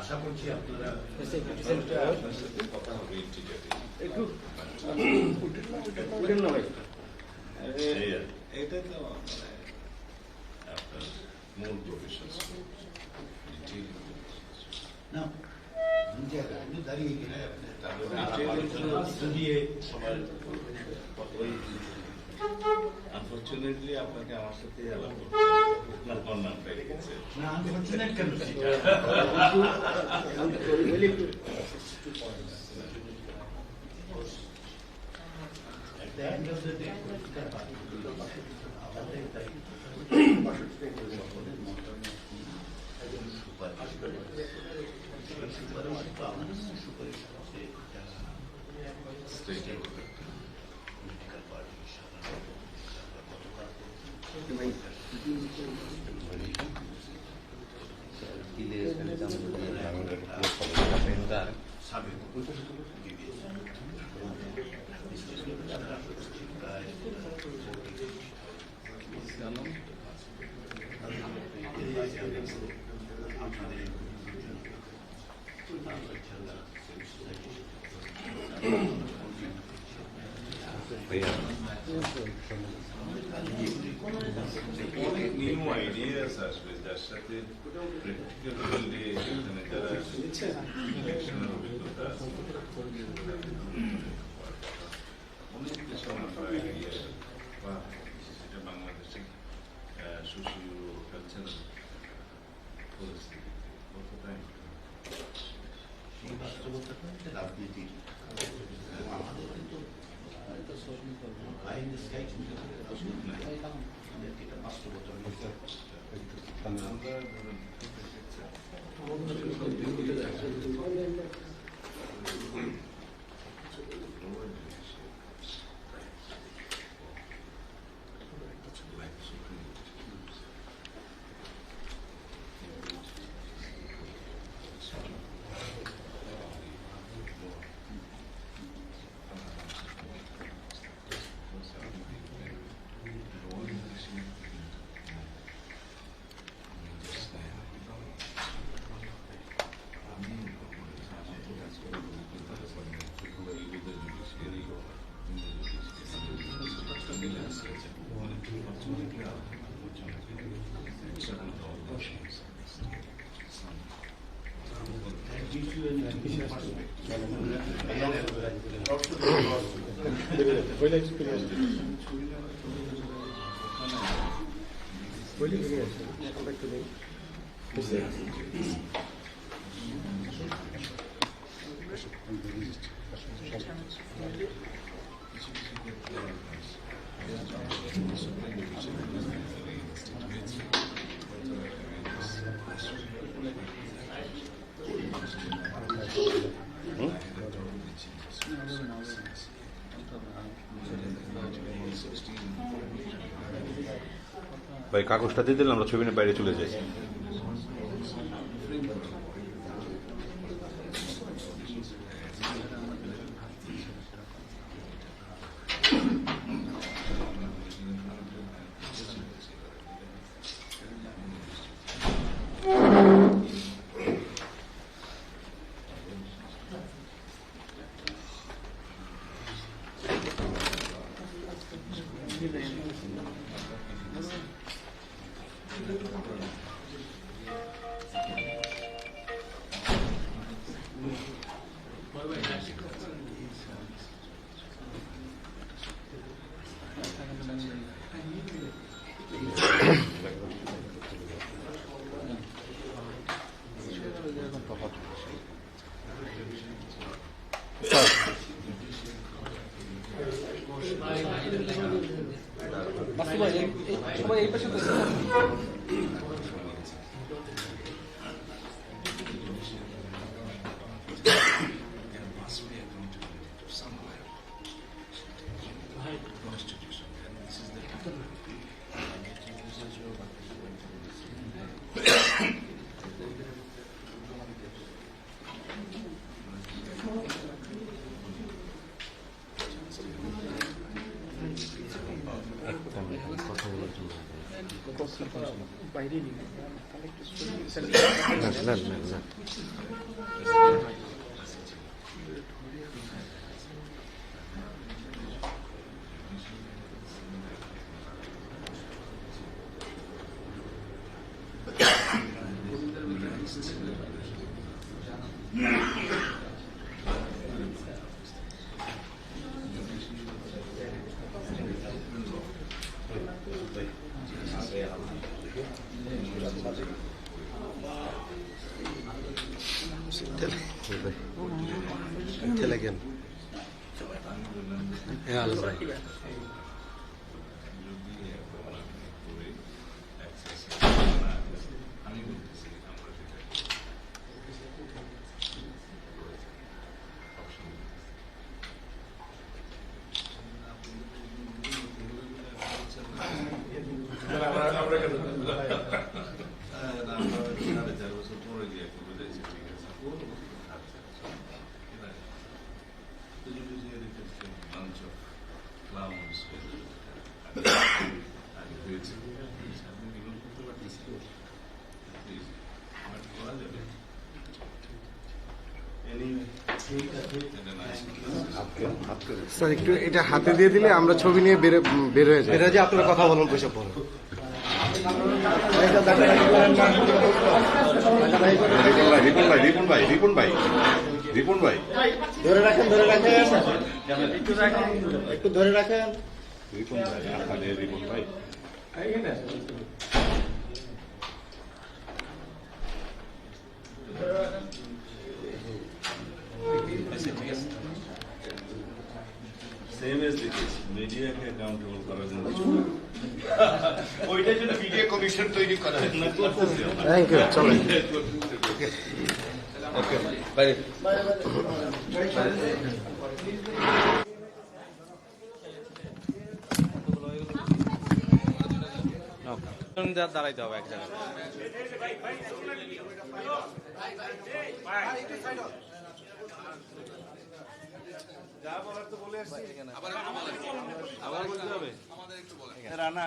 আশা করছি আপনারা আপনার সাথে কথা হবে একটু ওই আনফর্চুনেটলি আপনাকে আমার সাথে আলাপ আপনার নামটা রেখেছে। না কেন সেটা At the end of the day, political party, আমাদের দায়িত্ব সকলের মতামত নিয়ে একজন সুপারিশ করে। সেই তো আমাদের না, সুপারিশ হচ্ছে যারা state y les Были эксперименты? Были эксперименты? Спасибо. Thank you. ভাই কাগজটা দিয়ে দিলে আমরা ছবি বাইরে চলে যাই। বাইরে নিয়ে তাহলে একটু না ঠেলে গেল হ্যাঁ আলো ভাই সাড়ে চার বছর পরে গিয়ে একটু বুঝেছি ঠিক আছে আচ্ছা, আচ্ছা। ঠিক আছে। তো যদি যে দেখেছি, bunch of clowns with- আগে হয়েছে। আপনি এগুলো করতে পারতেছেন? Please, আমার করা যাবে? Anyway, এটা nice. স্যার একটু এটা হাতে দিয়ে দিলে আমরা ছবি নিয়ে বের বের হয়ে যাই। এটা যে আপনারা কথা বলুন বসে পড়ো রিপন ভাই রিপন ভাই রিপন ভাই রিপন ভাই ধরে রাখেন ধরে রাখেন। একটু রাখেন একটু ধরে রাখেন। রিপন ভাই আখানে রিপন ভাই Same as the case, মিডিয়াকে accountable করার জন্য ওইটার জন্য মিডিয়া কমিশন তৈরি করা হয় আমরা। থ্যাংক ইউ চলেন দাঁড়াইতে হবে এক জায়গায় আবার বলতে হবে? রানা।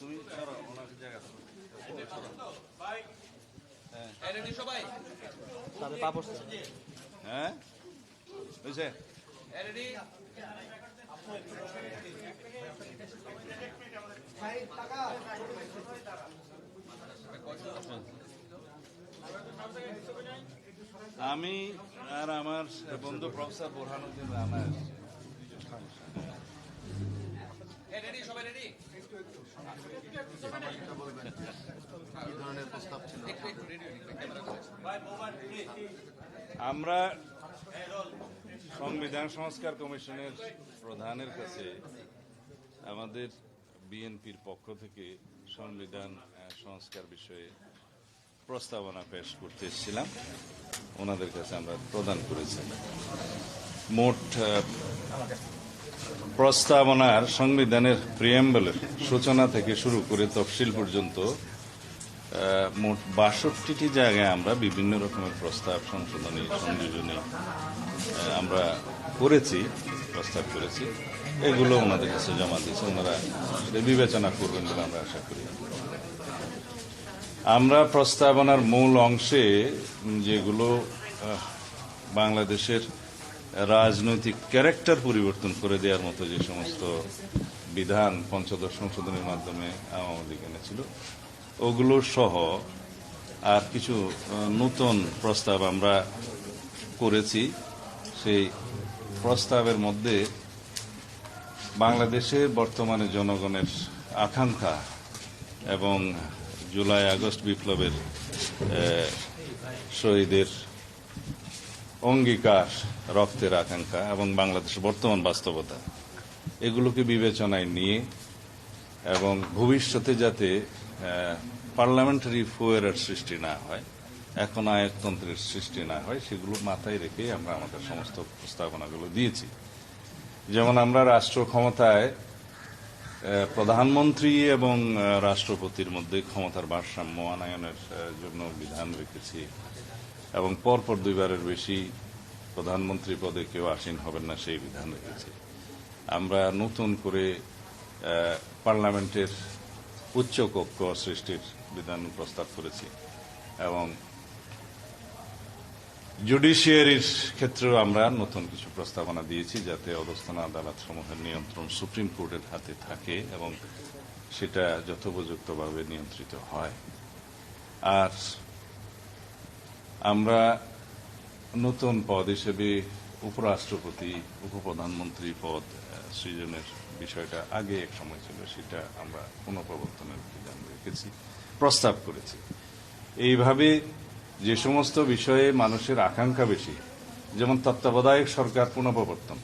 তুমি সরো ওনার জায়গা তাহলে পা পড়ছে হ্যাঁ? বুঝছে? আমি আর আমার বন্ধু প্রফেসর বোরহানুদ্দিন রানা আমরা সংবিধান সংস্কার কমিশনের প্রধানের কাছে আমাদের বিএনপির পক্ষ থেকে সংবিধান সংস্কার বিষয়ে প্রস্তাবনা পেশ করতে এসেছিলাম। ওনাদের কাছে আমরা প্রদান করেছি। মোট প্রস্তাবনার সংবিধানের প্রিয়াম্বলের সূচনা থেকে শুরু করে তফসিল পর্যন্ত মোট বাষট্টিটি জায়গায় আমরা বিভিন্ন রকমের প্রস্তাব সংশোধনী, সংযোজনী আমরা করেছি, প্রস্তাব করেছি। এগুলো ওনাদের কাছে জমা দিয়েছে। ওনারা বিবেচনা করবেন বলে আমরা আশা করি। আমরা প্রস্তাবনার মূল অংশে যেগুলো বাংলাদেশের রাজনৈতিক ক্যারেক্টার পরিবর্তন করে দেওয়ার মতো যে সমস্ত বিধান পঞ্চদশ সংশোধনের মাধ্যমে আওয়ামী লীগ এনেছিল, ওগুলো সহ আর কিছু নতুন প্রস্তাব আমরা করেছি। সেই প্রস্তাবের মধ্যে বাংলাদেশের বর্তমানে জনগণের আকাঙ্ক্ষা এবং জুলাই, আগস্ট বিপ্লবের শহীদের অঙ্গীকার, রক্তের আকাঙ্ক্ষা এবং বাংলাদেশের বর্তমান বাস্তবতা। এগুলোকে বিবেচনায় নিয়ে এবং ভবিষ্যতে যাতে পার্লামেন্টারি ফুয়ারের সৃষ্টি না হয়, এখন আয়কতন্ত্রের সৃষ্টি না হয়, সেগুলো মাথায় রেখে আমরা আমাদের সমস্ত প্রস্তাবনাগুলো দিয়েছি। যেমন আমরা রাষ্ট্র ক্ষমতায় প্রধানমন্ত্রী এবং রাষ্ট্রপতির মধ্যে ক্ষমতার ভারসাম্য আনায়নের জন্য বিধান রেখেছি। এবং পরপর দুইবারের বেশি প্রধানমন্ত্রী পদে কেউ আসীন হবেন না, সেই বিধান রেখেছি। আমরা নতুন করে পার্লামেন্টের উচ্চ কক্ষ সৃষ্টির বিধান প্রস্তাব করেছি। এবং জুডিশিয়ারির ক্ষেত্রেও আমরা নতুন কিছু প্রস্তাবনা দিয়েছি যাতে অবস্থান আদালত সমূহের নিয়ন্ত্রণ সুপ্রিম কোর্টের হাতে থাকে এবং সেটা যথোপযুক্তভাবে নিয়ন্ত্রিত হয়। আর আমরা নতুন পদ হিসেবে উপরাষ্ট্রপতি, উপপ্রধানমন্ত্রী পদ সৃজনের বিষয়টা আগে এক সময় ছিল, সেটা আমরা পুনঃপ্রবর্তনের বিধান রেখেছি, প্রস্তাব করেছি। এইভাবে যে সমস্ত বিষয়ে মানুষের আকাঙ্ক্ষা বেশি, যেমন তত্ত্বাবধায়ক সরকার পুনঃপ্রবর্তন,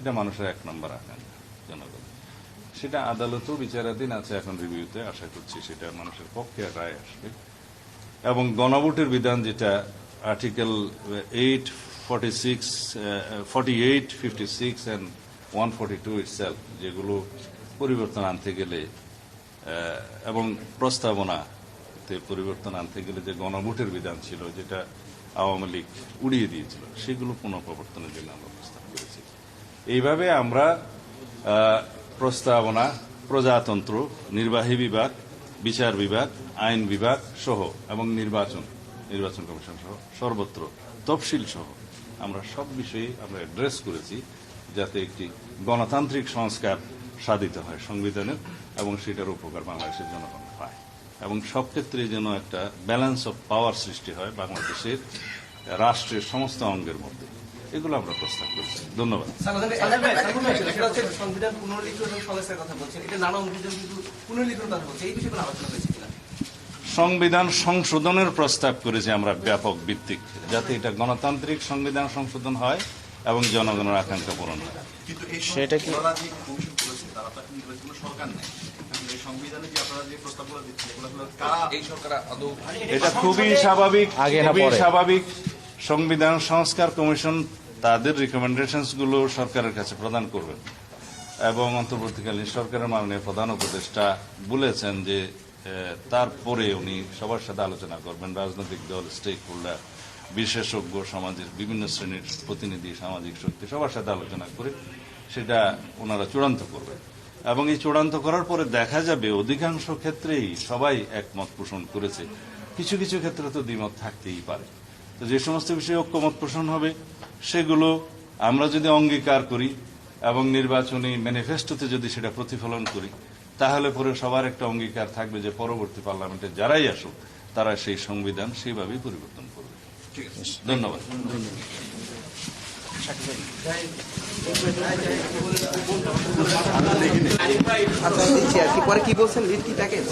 এটা মানুষের এক নম্বর আকাঙ্ক্ষা জনগণ। সেটা আদালতেও বিচারাধীন আছে এখন রিভিউতে, আশা করছি সেটা মানুষের পক্ষে রায় আসবে। এবং গণভোটের বিধান যেটা, article eight forty six forty eight, fifty six and one forty two itself, যেগুলো পরিবর্তন আনতে গেলে এবং এবং প্রস্তাবনাতে পরিবর্তন আনতে গেলে যে গণভোটের বিধান ছিল, যেটা আওয়ামী লীগ উড়িয়ে দিয়েছিল, সেগুলো পুনঃপ্রবর্তনের জন্য আমরা প্রস্তাব করেছি। এইভাবে আমরা প্রস্তাবনা, প্রজাতন্ত্র, নির্বাহী বিভাগ, বিচার বিভাগ, আইন বিভাগ সহ এবং নির্বাচন নির্বাচন কমিশন সহ সর্বত্র, তফসিল সহ আমরা সব বিষয়ে আমরা অ্যাড্রেস করেছি যাতে একটি গণতান্ত্রিক সংস্কার সাধিত হয় সংবিধানের এবং সেটার উপকার বাংলাদেশের জনগণ এবং সব ক্ষেত্রে যেন একটা ব্যালেন্স অফ পাওয়ার সৃষ্টি হয় বাংলাদেশের রাষ্ট্রের সমস্ত অঙ্গের মধ্যে এগুলো আমরা প্রস্তাব করছি ধন্যবাদ সংবিধান পুনর্লিখন এবং কথা বলছেন এটা নানা অভিযোগ কিন্তু পুনর্লিখন কথা বলছে এই বিষয়ে আলোচনা হয়েছে সংবিধান সংশোধনের প্রস্তাব করেছি আমরা ব্যাপক ভিত্তিক যাতে এটা গণতান্ত্রিক সংবিধান সংশোধন হয় এবং জনগণের আকাঙ্ক্ষা পূরণ হয় সেটা কি- এটা খুবই স্বাভাবিক খুবই স্বাভাবিক সংবিধান সংস্কার কমিশন তাদের রিকমেন্ডেশনসগুলো সরকারের কাছে প্রদান করবেন এবং অন্তর্বর্তীকালীন সরকারের মাননীয় প্রধান উপদেষ্টা বলেছেন যে তারপরে উনি সবার সাথে আলোচনা করবেন। রাজনৈতিক দল স্টেক হোল্ডার বিশেষজ্ঞ সমাজের বিভিন্ন শ্রেণির প্রতিনিধি সামাজিক শক্তি সবার সাথে আলোচনা করে সেটা ওনারা চূড়ান্ত করবেন। এবং এই চূড়ান্ত করার পরে দেখা যাবে অধিকাংশ ক্ষেত্রেই সবাই একমত পোষণ করেছে। কিছু কিছু ক্ষেত্রে তো দ্বিমত থাকতেই পারে। তো যে সমস্ত বিষয়ে ঐক্যমত পোষণ হবে সেগুলো আমরা যদি অঙ্গীকার করি এবং নির্বাচনী ম্যানিফেস্টোতে যদি সেটা প্রতিফলন করি তাহলে পরে সবার একটা অঙ্গীকার থাকবে যে পরবর্তী পার্লামেন্টে যারাই আসুক তারা সেই সংবিধান সেইভাবেই পরিবর্তন করবে। ধন্যবাদ। আচ্ছা দিচ্ছি আর কি পরে কি বলছেন লিড কি প্যাকেজ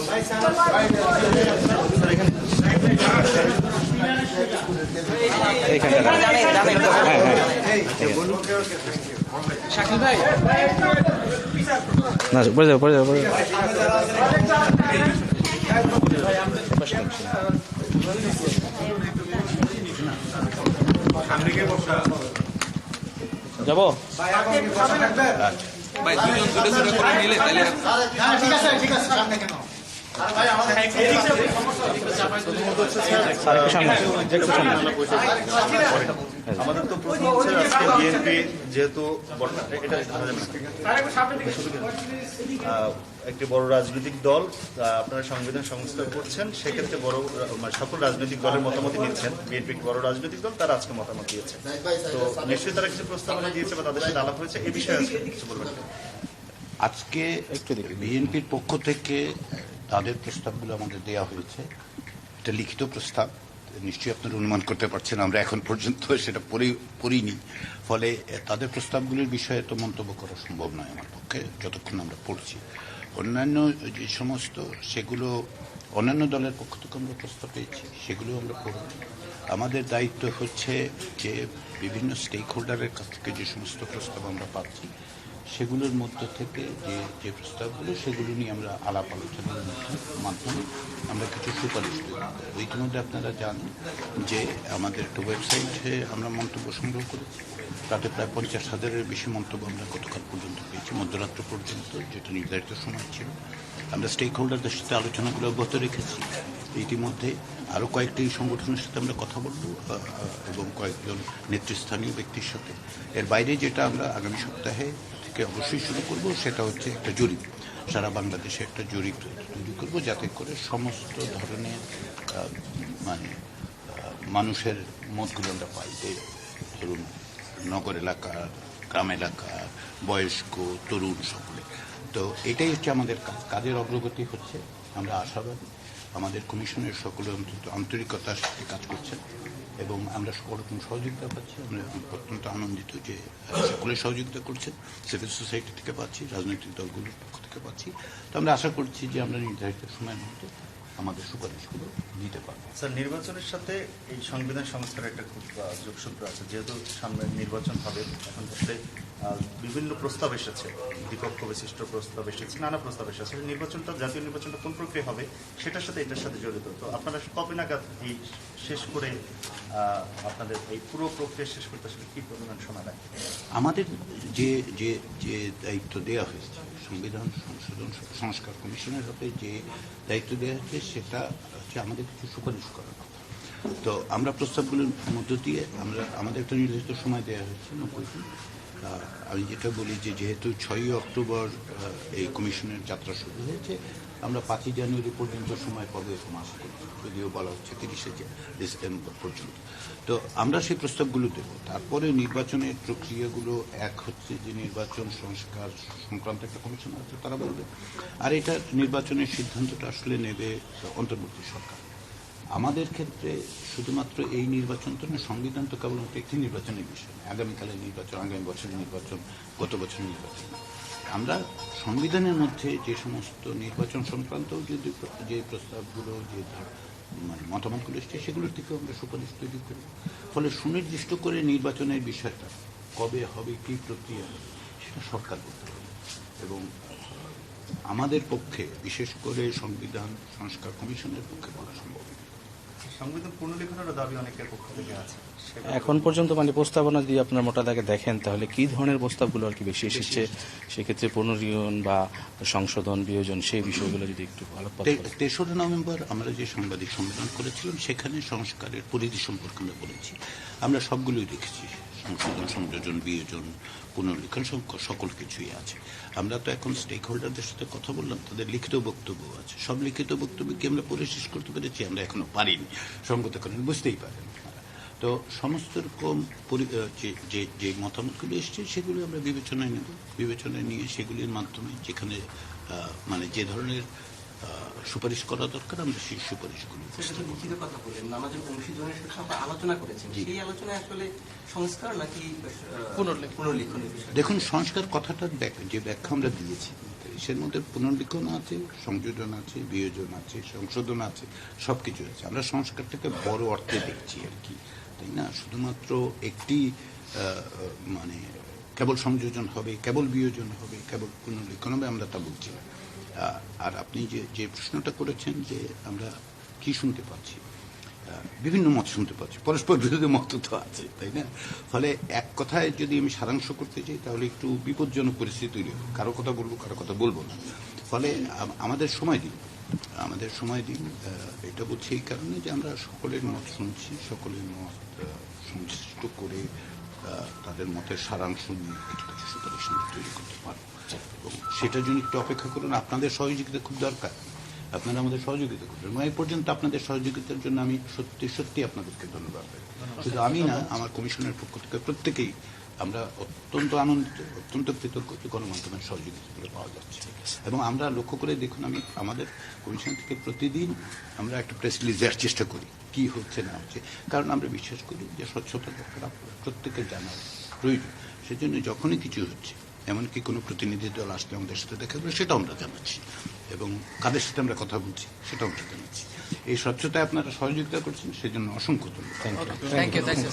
না পড়ে যাও পড়ে যাব ভাই দুজন দুটো করে নিলে আরেকটু সামনে একটু সামনে আমাদের তো হচ্ছে আজকে যেহেতু একটি বড় রাজনৈতিক দল আপনারা সংবিধান সংস্কার করছেন সেক্ষেত্রে বড় সকল রাজনৈতিক দলের মতামত নিচ্ছেন বিএনপি বড় রাজনৈতিক দল তারা আজকে মতামত দিয়েছে তো নিশ্চয়ই তারা কিছু প্রস্তাবনা দিয়েছে বা তাদের সাথে আলাপ হয়েছে এই বিষয়ে আজকে কিছু বলবেন আজকে বিএনপির পক্ষ থেকে তাদের প্রস্তাবগুলো আমাদের দেওয়া হয়েছে। এটা লিখিত প্রস্তাব, নিশ্চয়ই আপনারা অনুমান করতে পারছেন, আমরা এখন পর্যন্ত সেটা পড়ি- পড়িনি। ফলে তাদের প্রস্তাবগুলির বিষয়ে তো মন্তব্য করা সম্ভব নয় আমার পক্ষে, যতক্ষণ আমরা পড়ছি। অন্যান্য যে সমস্ত, সেগুলো অন্যান্য দলের পক্ষ থেকে আমরা প্রস্তাব পেয়েছি সেগুলো আমরা পড়ব আমাদের দায়িত্ব হচ্ছে যে বিভিন্ন স্টেক হোল্ডারের কাছ থেকে যে সমস্ত প্রস্তাব আমরা পাচ্ছি সেগুলোর মধ্যে থেকে যে যে প্রস্তাবগুলো, সেগুলো নিয়ে আমরা আলাপ আলোচনার মধ্যে- মাধ্যমে আমরা কিছু সুপারিশ করি। ইতিমধ্যে আপনারা জানেন যে আমাদের একটা ওয়েবসাইটে আমরা মন্তব্য সংগ্রহ করেছি তাতে প্রায় পঞ্চাশ হাজারের বেশি মন্তব্য আমরা গতকাল পর্যন্ত পেয়েছি, মধ্যরাত্র পর্যন্ত, যেটা নির্ধারিত সময় ছিল। আমরা স্টেক হোল্ডারদের সাথে আলোচনাগুলো অব্যাহত রেখেছি। ইতিমধ্যে আরও কয়েকটি সংগঠনের সাথে আমরা কথা বলব এবং কয়েকজন নেতৃস্থানীয় ব্যক্তির সাথে। এর বাইরে যেটা আমরা আগামী সপ্তাহে থেকে অবশ্যই শুরু করব, সেটা হচ্ছে একটা জরিপ সারা বাংলাদেশে একটা জরিপ তৈরি করব, যাতে করে সমস্ত ধরনের মানে মানুষের মতগুলো আমরা পাই। যে ধরুন, নগর এলাকার গ্রাম এলাকার বয়স্ক, তরুণ সকলে। তো এটাই হচ্ছে আমাদের কাজ কাজের অগ্রগতি হচ্ছে। আমরা আশাবাদী। আমাদের কমিশনের সকলে অন্তত আন্তরিকতার সাথে কাজ করছেন। এবং আমরা সকল রকম সহযোগিতা পাচ্ছি, আমরা অত্যন্ত আনন্দিত যে সকলে সহযোগিতা করছেন সিভিল সোসাইটি থেকে পাচ্ছি, রাজনৈতিক দলগুলোর পক্ষ থেকে পাচ্ছি। তো আমরা আশা করছি যে আমরা নির্ধারিত সময়ের মধ্যে আমাদের সুপারিশগুলো দিতে পারব। স্যার, নির্বাচনের সাথে এই সংবিধান সংস্কারের একটা খুব যোগসূত্র আছে। যেহেতু সামনে নির্বাচন হবে, এখন থেকে বিভিন্ন প্রস্তাব এসেছে। বিপক্ষ বিশিষ্ট প্রস্তাব এসেছে, নানা প্রস্তাব এসেছে। নির্বাচনটা, জাতীয় নির্বাচনটা কোন প্রক্রিয়া হবে, সেটার সাথে এটার সাথে জড়িত। তো আপনারা কবে নাগাদ এই শেষ করে আপনাদের এই পুরো প্রক্রিয়া শেষ করতে আসলে কি পরিমাণ সময় আমাদের যে যে যে দায়িত্ব দেওয়া হয়েছে, সংবিধান সংশোধন সংস্কার কমিশনের হাতে যে দায়িত্ব দেওয়া হয়েছে, সেটা হচ্ছে আমাদের কিছু সুপারিশ করার কথা। তো আমরা প্রস্তাবগুলোর মধ্য দিয়ে আমরা, আমাদের একটা নির্দিষ্ট সময় দেওয়া হয়েছে, নব্বই দিন। আমি যেটা বলি যে, যেহেতু ছয়ই অক্টোবর এই কমিশনের যাত্রা শুরু হয়েছে আমরা পাঁচই জানুয়ারি পর্যন্ত সময় পাবো এরকম আশা করি যদিও বলা হচ্ছে তিরিশে ডিসেম্বর পর্যন্ত। তো আমরা সেই প্রস্তাবগুলো দেব। তারপরে নির্বাচনের প্রক্রিয়াগুলো এক হচ্ছে যে নির্বাচন সংস্কার সংক্রান্ত একটা কমিশন আছে, তারা বলবে। আর এটা নির্বাচনের সিদ্ধান্তটা আসলে নেবে অন্তর্বর্তী সরকার। আমাদের ক্ষেত্রে শুধুমাত্র এই নির্বাচন তো না সংবিধান তো কেবলমাত্র একটি নির্বাচনের বিষয়। আগামীকালের নির্বাচন, আগামী বছরের নির্বাচন, গত বছরের নির্বাচন। আমরা সংবিধানের মধ্যে যে সমস্ত নির্বাচন সংক্রান্ত যে যে প্রস্তাবগুলো, যে মানে মতামতগুলো এসছে, সেগুলোর থেকেও আমরা সুপারিশ তৈরি করি ফলে সুনির্দিষ্ট করে নির্বাচনের বিষয়টা কবে হবে, কি প্রক্রিয়া সেটা সরকার করতে হবে এবং আমাদের পক্ষে, বিশেষ করে সংবিধান, সংস্কার কমিশনের পক্ষে বলা সম্ভব। সংবিধান পুনর্লিখনেরও দাবি অনেকের পক্ষ থেকে আছে। এখন পর্যন্ত মানে প্রস্তাবনা যদি আপনার মোটা দাগে দেখেন তাহলে কি ধরনের প্রস্তাবগুলো আর কি বেশি এসেছে? সেক্ষেত্রে পুনর্নিয়ন বা সংশোধন বিয়োজন সেই বিষয়গুলো যদি একটু আলোকপাত। তেসরা নভেম্বর আমরা যে সাংবাদিক সম্মেলন করেছিলাম সেখানে সংস্কারের পরিধি সম্পর্কে আমরা বলেছি। আমরা সবগুলোই দেখেছি। সংশোধন সংযোজন বিয়োজন পুনর্লিখন সকল কিছুই আছে। আমরা তো এখন স্টেক হোল্ডারদের সাথে কথা বললাম, তাদের লিখিত বক্তব্য আছে। সব লিখিত বক্তব্য কি আমরা পরে শেষ করতে পেরেছি, আমরা এখনও পারিনি। সঙ্গত কারণে বুঝতেই পারেন তো সমস্ত রকম যে- যে মতামতগুলো এসছে, সেগুলো আমরা বিবেচনায় নেব। বিবেচনায় নিয়ে সেগুলির মাধ্যমে যেখানে মানে যে ধরনের সুপারিশ করা দরকার আমরা সেই সুপারিশগুলো লিখিত কথা বললেন? আমাদের অংশীজনের সাথে আমরা আলোচনা করেছেন। সেই আলোচনায় আসলে সংস্কার নাকি পুনর্লিখনের দেখুন সংস্কার কথাটার যে ব্যাখ্যা আমরা দিয়েছি সের মধ্যে পুনর্লিখন আছে সংযোজন আছে বিয়োজন আছে সংশোধন আছে সব কিছু আছে। আমরা সংস্কারটাকে বড় অর্থে দেখছি আর কি তাই না? শুধুমাত্র একটি মানে কেবল সংযোজন হবে কেবল বিয়োজন হবে কেবল পুনর্লিখন হবে আমরা তা বলছি না। আর আপনি যে যে প্রশ্নটা করেছেন যে আমরা কি শুনতে পাচ্ছি বিভিন্ন মত শুনতে পাচ্ছি, পরস্পর বিরোধী মত তো আছে, তাই না? ফলে এক কথায় যদি আমি সারাংশ করতে চাই, তাহলে একটু বিপজ্জনক পরিস্থিতি তৈরি হবে। কারও কথা বলব, কারও কথা বলব না। ফলে আমাদের সময় দিন, আমাদের সময় দিন এটা বলছি এই কারণে যে আমরা সকলের মত শুনছি, সকলের মত সংশ্লিষ্ট করে তাদের মতের সারাংশ নিয়ে কিছু কিছু সুপারিশ তৈরি করতে পারব। এবং সেটার জন্য একটু অপেক্ষা করুন। আপনাদের সহযোগিতা খুব দরকার। আপনারা আমাদের সহযোগিতা করবেন। এবং এই পর্যন্ত আপনাদের সহযোগিতার জন্য আমি সত্যি সত্যি আপনাদেরকে ধন্যবাদ শুধু আমি না আমার কমিশনের পক্ষ থেকে প্রত্যেকেই আমরা অত্যন্ত আনন্দিত অত্যন্ত কৃতজ্ঞ গণমাধ্যমের সহযোগিতাগুলো পাওয়া যাচ্ছে। এবং আমরা লক্ষ্য করে দেখুন আমি আমাদের কমিশন থেকে প্রতিদিন আমরা একটা প্রেস রিলিজ দেওয়ার চেষ্টা করি কি হচ্ছে না হচ্ছে। কারণ আমরা বিশ্বাস করি যে স্বচ্ছতা দরকার প্রত্যেকের জানা প্রয়োজন। সেজন্য যখনই কিছু হচ্ছে এমনকি কোনো প্রতিনিধি দল আসলে আমাদের সাথে দেখা করে সেটাও আমরা জানাচ্ছি। এবং কাদের সাথে আমরা কথা বলছি সেটাও আমরা জানাচ্ছি। এই স্বচ্ছতায় আপনারা সহযোগিতা করছেন সেজন্য অসংখ্য ধন্যবাদ। Thank you thank you